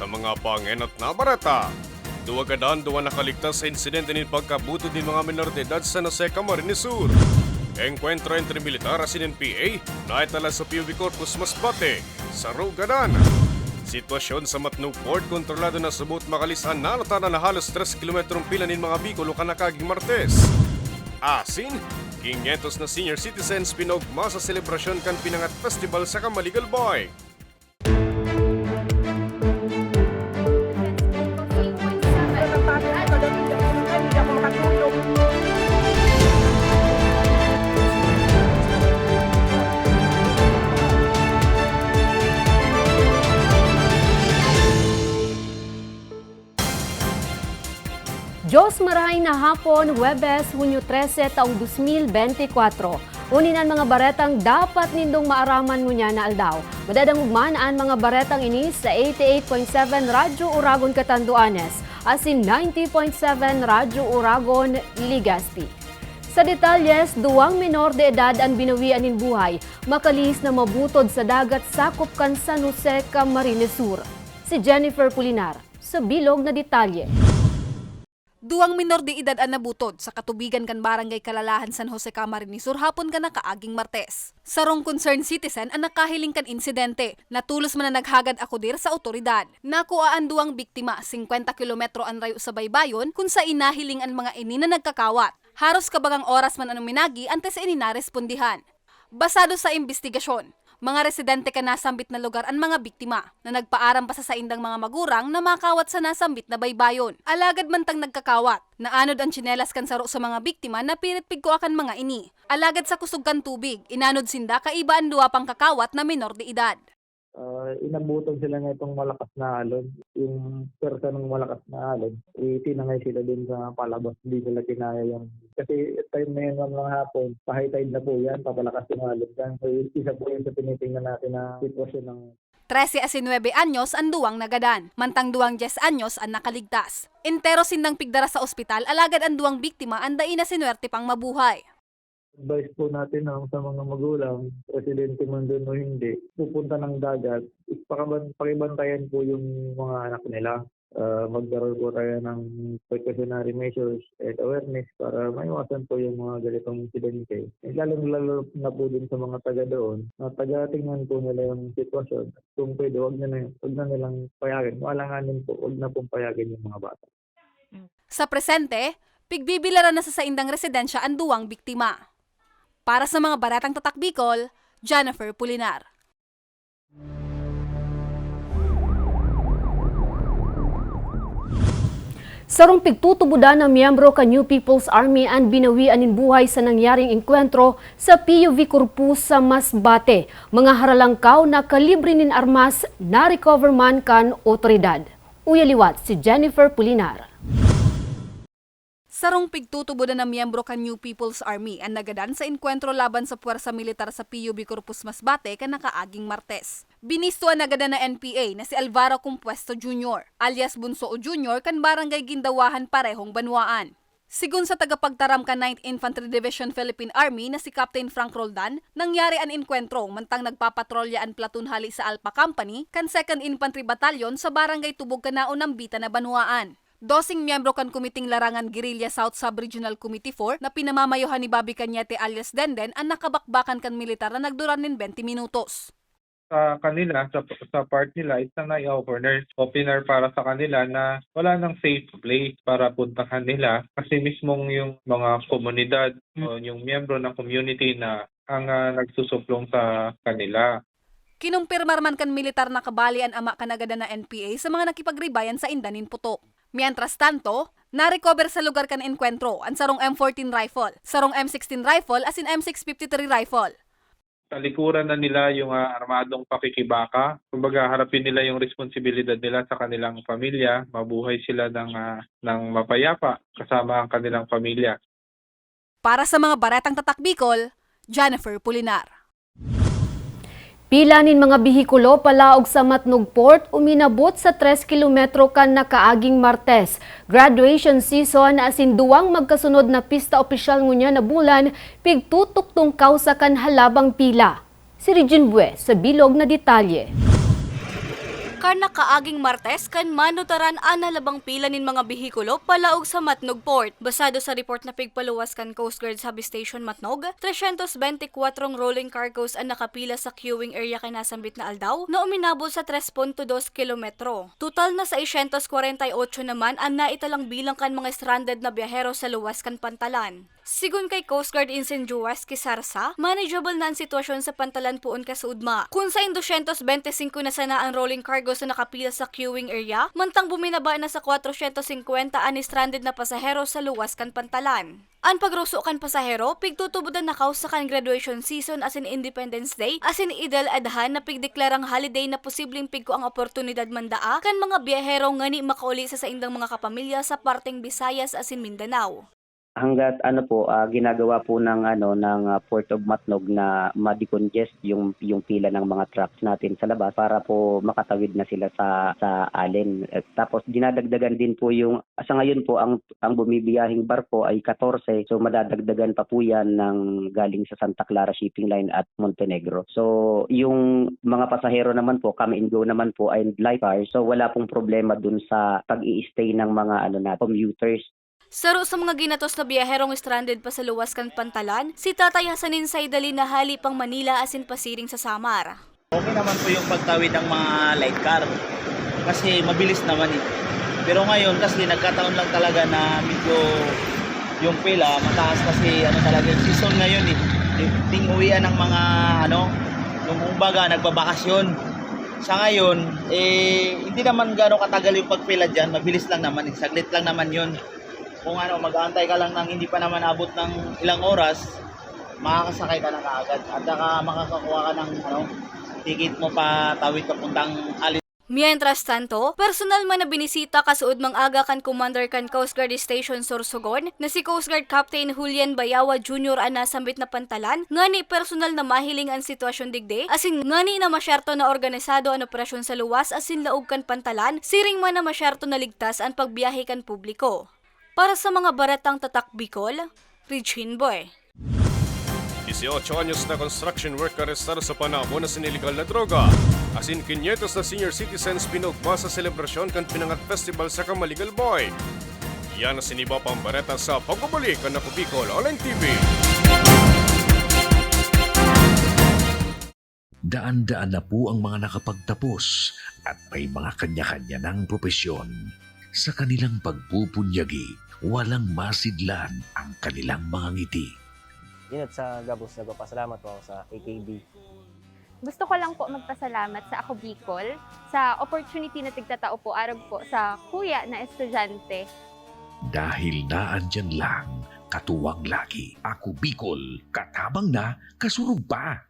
sa mga pangenot na barata. Duwa kadan duwa nakaligtas sa insidente ni pagkabuto din mga minor de edad sa Jose Camarines Sur. Encuentro entre militar at NPA na itala sa PUV Corpus Masbate sa Rogadan. Sitwasyon sa Matnog Port kontrolado na subot makalisan na natana na halos 3 kilometrong pila nin mga Bicolo kanakaging Martes. Asin, 500 na senior citizens pinogma sa selebrasyon kan Pinangat Festival sa Kamaligal Boy. Diyos marahay na hapon, Webes, Hunyo 13, taong 2024. Uninan mga baretang dapat nindong maaraman mo niya na aldaw. Madadang ugmanaan mga baretang ini sa 88.7 Radyo Uragon Catanduanes, asin 90.7 Radyo Uragon Ligaspi. Sa detalyes, duwang minor de edad ang binawian in buhay, makalis na mabutod sa dagat sakop kan San Jose, Camarines Sur. Si Jennifer Pulinar, sa bilog na detalye. Duwang minor de edad ang nabutod sa katubigan kan Barangay Kalalahan San Jose Camarines Sur hapon ka na kaaging Martes. Sarong concerned citizen ang nakahiling kan insidente, natulos man na naghagad akudir sa otoridad. Nakuha ang duwang biktima 50 kilometro ang rayo sa baybayon kung sa inahiling ang mga ini na nagkakawat. Haros kabagang oras man anong minagi antes ini narespondihan. Basado sa investigasyon, mga residente ka nasambit na lugar ang mga biktima na nagpaaram pa sa saindang mga magurang na makawat sa nasambit na baybayon. Alagad man tang nagkakawat, naanod ang tsinelas kan saro sa mga biktima na pirit pigko akan mga ini. Alagad sa kusog kan tubig, inanod sinda kaiba ang duwa pang kakawat na minor de edad. Uh, inabutan sila ng itong malakas na alon. Yung persa ng malakas na alon, itinangay sila dun sa palabas. Hindi nila kinaya yung... Kasi time na yun ng hapon, pa-high tide na po yan, papalakas yung alon. Yan. So, isa po yun sa tinitingnan natin na sitwasyon ng 13 a 9 anyos ang duwang nagadan, mantang duwang 10 anyos ang nakaligtas. Entero sindang pigdara sa ospital, alagad ang duwang biktima ang daina sinuwerte pang mabuhay. Advice po natin no, sa mga magulang, presidente man doon o hindi, pupunta ng dagat, pakibantayan po yung mga anak nila. Uh, magkaroon po tayo ng precautionary measures and awareness para maiwasan po yung mga ganitong insidente. And lalo-lalo na po din sa mga taga doon, na taga tingnan po nila yung sitwasyon. Kung pwede, wag na, na, wag na nilang payagin. Malanganin po, wag na pong payagin yung mga bata. Sa presente, pigbibilaran na sa saindang residensya ang duwang biktima. Para sa mga baratang tatak Bicol, Jennifer Pulinar. Sarong pigtutubudan ng miyembro ka New People's Army ang binawian in buhay sa nangyaring engkwentro sa PUV Corpus sa Masbate. Mga haralangkaw na kalibre nin armas na recover man kan otoridad. Uyaliwat si Jennifer Pulinar. Sarong pigtutubo na ng miyembro kan New People's Army ang nagadan sa enkwentro laban sa puwersa militar sa PUB Corpus Masbate ka nakaaging Martes. Binistuan nagadan na NPA na si Alvaro Compuesto Jr. alias Bunso Jr. kan barangay Gindawahan parehong banwaan. Sigun sa tagapagtaram ka 9th Infantry Division Philippine Army na si Captain Frank Roldan, nangyari ang enkwentro mantang nagpapatrolya ang platoon hali sa Alpha Company kan 2nd Infantry Battalion sa barangay Tubog Kanao ng Bita na Banwaan. Dosing miyembro kan Kumiting Larangan Guerrilla South Sub-Regional Committee 4 na pinamamayohan ni Bobby Cañete alias Denden ang nakabakbakan kan militar na nagduran nin 20 minutos. sa kanila, sa, sa part nila, isang na-opener, opener para sa kanila na wala nang safe place para puntahan nila kasi mismong yung mga komunidad o yung miyembro ng community na ang ah, nagsusuplong sa kanila. Kinumpirmar man kan militar na kabali ang ama kanagada na NPA sa mga nakipagribayan sa Indanin Putok. Mientras tanto, na-recover sa lugar kan enkwentro ang sarong M14 rifle, sarong M16 rifle asin M653 rifle. Talikuran na nila yung ah, armadong pakikibaka. Kumbaga, harapin nila yung responsibilidad nila sa kanilang pamilya. Mabuhay sila ng, ah, ng mapayapa kasama ang kanilang pamilya. Para sa mga baratang tatak Bicol, Jennifer Pulinar. Pila nin mga bihikulo palaog sa Matnog Port uminabot sa 3 kilometro kan nakaaging Martes. Graduation season asin duwang magkasunod na pista opisyal ngunya na bulan pigtutok tong kausa kan halabang pila. Si Regine Bue sa bilog na detalye. Karna kaaging Martes kan manutaran ana labang pila nin mga bihikulo palaog sa Matnog Port. Basado sa report na pigpaluwas kan Coast Guard Substation Matnog, 324 rolling cargoes ang nakapila sa queuing area kay nasambit na aldaw na uminabot sa 3.2 kilometro. Total na sa 648 naman ang naitalang bilang kan mga stranded na biyahero sa luwas kan pantalan. Sigun kay Coast Guard Insen Juas Kisarsa, manageable na ang sitwasyon sa pantalan puon kasudma. Kung sa 225 na sana ang rolling cargoes na nakapila sa queuing area, mantang buminaba na sa 450 ani stranded na pasahero sa luwas kan pantalan. Ang pagruso kan pasahero, pigtutubudan na kaw sa kan graduation season as in Independence Day, as in Idel Adhan na pigdeklarang holiday na posibleng pigko ang oportunidad mandaa kan mga biyahero ngani makauli sa saindang mga kapamilya sa parteng Visayas as in Mindanao. Hangga't ano po ah, ginagawa po ng ano ng ah, Port of Matnog na ma-decongest yung yung pila ng mga trucks natin sa labas para po makatawid na sila sa sa Allen. At tapos dinadagdagan din po yung sa ngayon po ang ang bumibiyahing barko ay 14 so madadagdagan pa po yan ng galing sa Santa Clara Shipping Line at Montenegro. So yung mga pasahero naman po kami and go naman po ay light cars so wala pong problema dun sa pag-i-stay ng mga ano na commuters Saro sa mga ginatos na biyaherong stranded pa sa luwas kan pantalan, si Tatay Hasanin Saidali na hali pang Manila asin pasiring sa Samar. Okay naman po yung pagtawid ng mga light car. Kasi mabilis naman eh. Pero ngayon kasi nagkataon lang talaga na medyo yung pila mataas kasi ano talaga yung season ngayon eh. Ting ng mga ano, yung kumbaga nagbabakasyon. Sa ngayon, eh, hindi naman gano'ng katagal yung pagpila dyan. Mabilis lang naman. eh. Saglit lang naman yun. Kung ano, mag-aantay ka lang ng hindi pa naman abot ng ilang oras, makakasakay ka na kaagad. At saka makakakuha ka ng ano, ticket mo pa tawid ka puntang Alin. Mientras tanto, personal man na binisita kasuod mang aga kan Commander kan Coast Guard Station Sorsogon na si Coast Guard Captain Julian Bayawa Jr. ang nasambit na pantalan, ngani personal na mahiling ang sitwasyon digde, asin ngani na masyerto na organisado ang operasyon sa luwas asin laog kan pantalan, siring man na masyerto na ligtas ang pagbiyahe kan publiko. Para sa mga baratang tatak Bicol, Regine Boy. 18 anyos na construction worker arestado sa Panabo na siniligal na droga. Asin 500 na senior citizens pinugma sa selebrasyon kan Pinangat Festival sa Kamaligal Boy. Yan na siniba pang bareta sa pagbabalik ang Nakubicol Online TV. Daan-daan na po ang mga nakapagtapos at may mga kanya-kanya ng propesyon. Sa kanilang pagpupunyagi, walang masidlan ang kanilang mga ngiti. Yun at sa Gabos, nagpapasalamat po ako sa AKB. Gusto ko lang po magpasalamat sa Ako Bicol sa opportunity na tigtatao po arog po sa kuya na estudyante. Dahil naandyan lang, katuwang lagi, ako Bicol, katabang na, kasurog pa.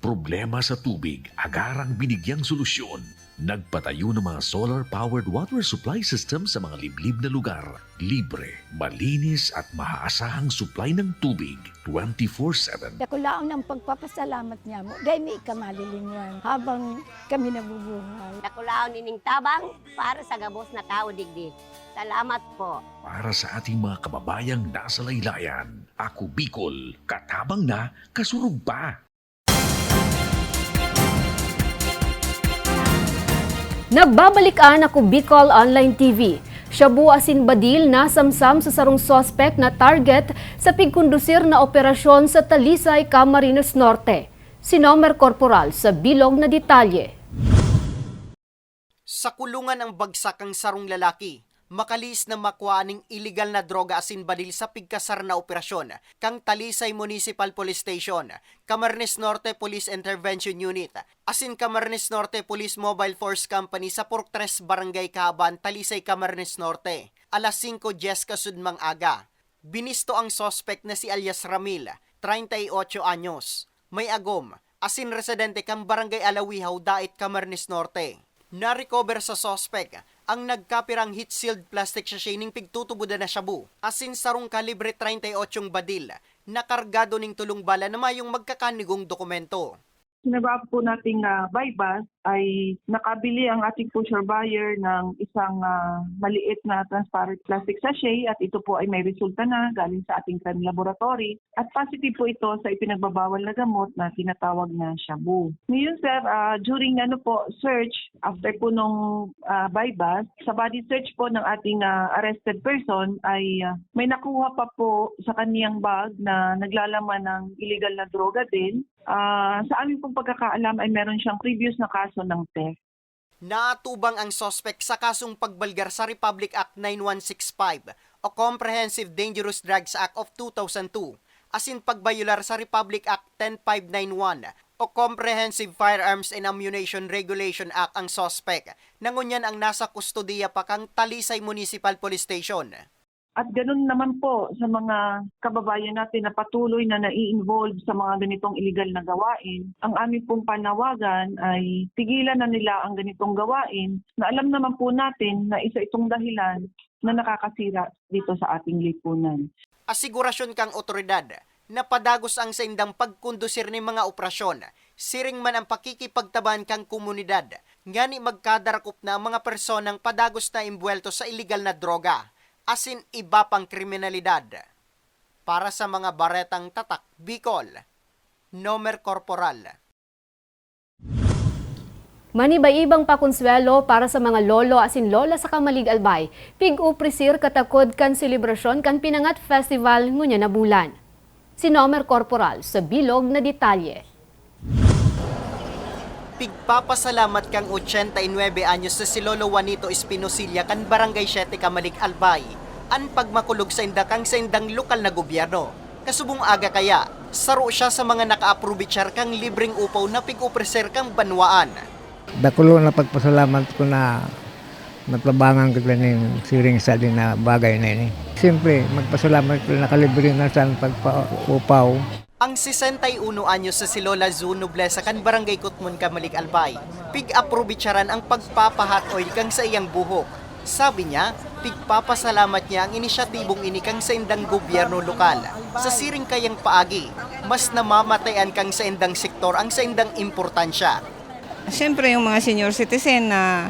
Problema sa tubig, agarang binigyang solusyon. Nagpatayo ng mga solar-powered water supply system sa mga liblib na lugar. Libre, malinis at maaasahang supply ng tubig 24-7. Dako lang ng pagpapasalamat niya mo. Dahil may ikamalilingan habang kami nabubuhay. Nakulaon nining tabang para sa gabos na tao digdi. Salamat po. Para sa ating mga kababayang nasa laylayan, ako Bicol, katabang na, kasurog pa. Nagbabalik ang ako Bicol Online TV. Shabu asin Badil na samsam sa sarong sospek na target sa pigkondusir na operasyon sa Talisay, Camarines Norte. Sinomer Corporal sa bilog na detalye. Sa kulungan ang bagsak ang sarong lalaki, makalis na makuaning illegal na droga asin badil sa pigkasar na operasyon kang Talisay Municipal Police Station, Camarines Norte Police Intervention Unit, asin Camarines Norte Police Mobile Force Company sa Portres Barangay Kaban, Talisay, Camarines Norte, alas 5 Jes kasudmang aga. Binisto ang sospek na si alias Ramil, 38 anyos, may agom, asin residente kang Barangay Alawihaw, Dait, Camarines Norte. Na-recover sa sospek ang nagkapirang heat-sealed plastic sachet ning pigtutubuda na shabu, asin sarong kalibre 38 badil, na kargado ning tulong bala na mayong magkakanigong dokumento. Sinagawa po nating uh, bypass ay nakabili ang ating pusher buyer ng isang ah, maliit na transparent plastic sachet at ito po ay may resulta na galing sa ating crime laboratory at positive po ito sa ipinagbabawal na gamot na tinatawag na shabu. Ngayon sir, ah, during ano po search after po nung uh, bypass, sa body search po ng ating ah, arrested person ay ah, may nakuha pa po sa kaniyang bag na naglalaman ng illegal na droga din Ah, sa aming pong pagkakaalam ay meron siyang previous na kaso ng theft. Naatubang ang sospek sa kasong pagbalgar sa Republic Act 9165 o Comprehensive Dangerous Drugs Act of 2002 asin pagbayular sa Republic Act 10591 o Comprehensive Firearms and Ammunition Regulation Act ang sospek. Nangunyan ang nasa kustodiya pa kang Talisay Municipal Police Station. At ganun naman po sa mga kababayan natin na patuloy na nai-involve sa mga ganitong illegal na gawain, ang aming pong panawagan ay tigilan na nila ang ganitong gawain na alam naman po natin na isa itong dahilan na nakakasira dito sa ating lipunan. Asigurasyon kang otoridad na padagos ang sa indang pagkundusir ni mga operasyon, siring man ang pakikipagtaban kang komunidad, ngani magkadarakop na ang mga personang padagos na imbuelto sa illegal na droga, asin iba pang kriminalidad. Para sa mga baretang tatak, Bicol, Nomer Corporal. Manibay-ibang pakonsuelo para sa mga lolo asin lola sa Kamalig Albay. Pig-uprisir katakod kan selebrasyon kan Pinangat Festival ngunya na bulan. Si Nomer Corporal sa bilog na detalye. Pigpapasalamat kang 89 anyos sa si Lolo Juanito Espinosilla kan Barangay 7 Kamalig Albay. An pagmakulog sa inda kang sa indang lokal na gobyerno. Kasubong aga kaya, saro siya sa mga naka-approve kang libreng upaw na pig-upreser kang banwaan. Dakulo na pagpasalamat ko na natlabangan ko yung siring sa din na bagay na yun. Siyempre, magpasalamat ko na nakalibre na sa pagpaupaw. Ang 61 anyos sa si Lola Zu Noblesa kan Barangay Kutmon Kamalig Albay. Pig-approve ang pagpapahat oil kang sa iyang buhok. Sabi niya, pigpapasalamat niya ang inisyatibong ini kang sa indang gobyerno lokal. Sa siring kayang paagi, mas namamatayan kang sa indang sektor ang sa indang importansya. Siyempre yung mga senior citizen na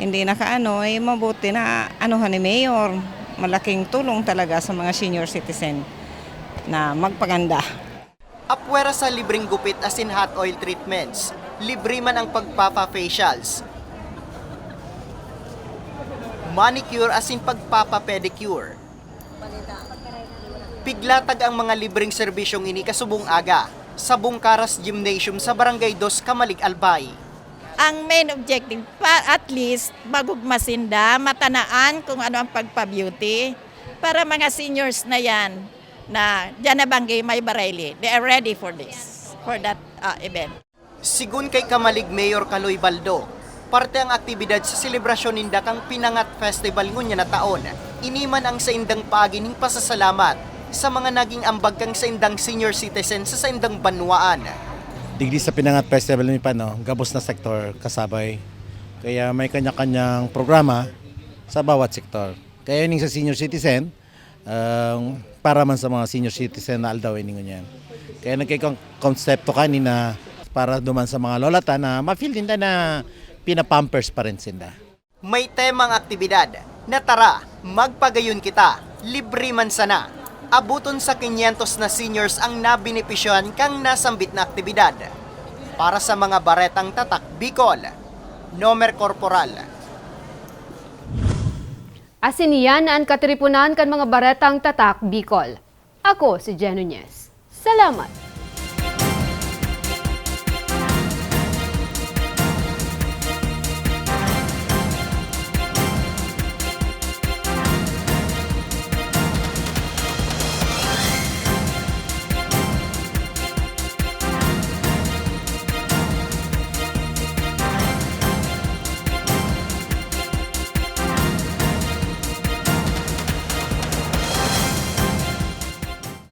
hindi nakaano, ay mabuti na anuhan ni Mayor. Malaking tulong talaga sa mga senior citizen na magpaganda. Apwera sa libreng gupit as in hot oil treatments, libre man ang pagpapa-facials. Manicure as in pagpapa-pedicure. Piglatag ang mga libreng serbisyong ini kasubong aga sa Bungkaras Gymnasium sa Barangay 2, Kamalig, Albay. Ang main objective, pa, at least, magugmasinda, matanaan kung ano ang pagpa-beauty para mga seniors na yan na dyan na banggay may barayli. They are ready for this, for that uh, event. Sigun kay Kamalig Mayor Kaloy Baldo, parte ang aktibidad sa selebrasyon ninda kang Pinangat Festival ngunya na taon. Iniman ang sa indang pagining pasasalamat sa mga naging ambag kang sa indang senior citizen sa sa indang banwaan. digdi sa Pinangat Festival ni Pano, gabos na sektor kasabay. Kaya may kanya-kanyang programa sa bawat sektor. Kaya yun sa senior citizen, um, para man sa mga senior citizen na aldaw ini ngunyan. Kaya nagkikong konsepto kanina para duman sa mga lolata na ma-feel din na pinapampers pa rin sinda. May temang aktibidad na tara, magpagayon kita, libre man sana. Abuton sa 500 na seniors ang nabenepisyohan kang nasambit na aktibidad. Para sa mga baretang tatak, Bicol, Nomer Corporal. Asiniyan ang katripunan kan mga baretang tatak Bicol. Ako si Jen. Salamat!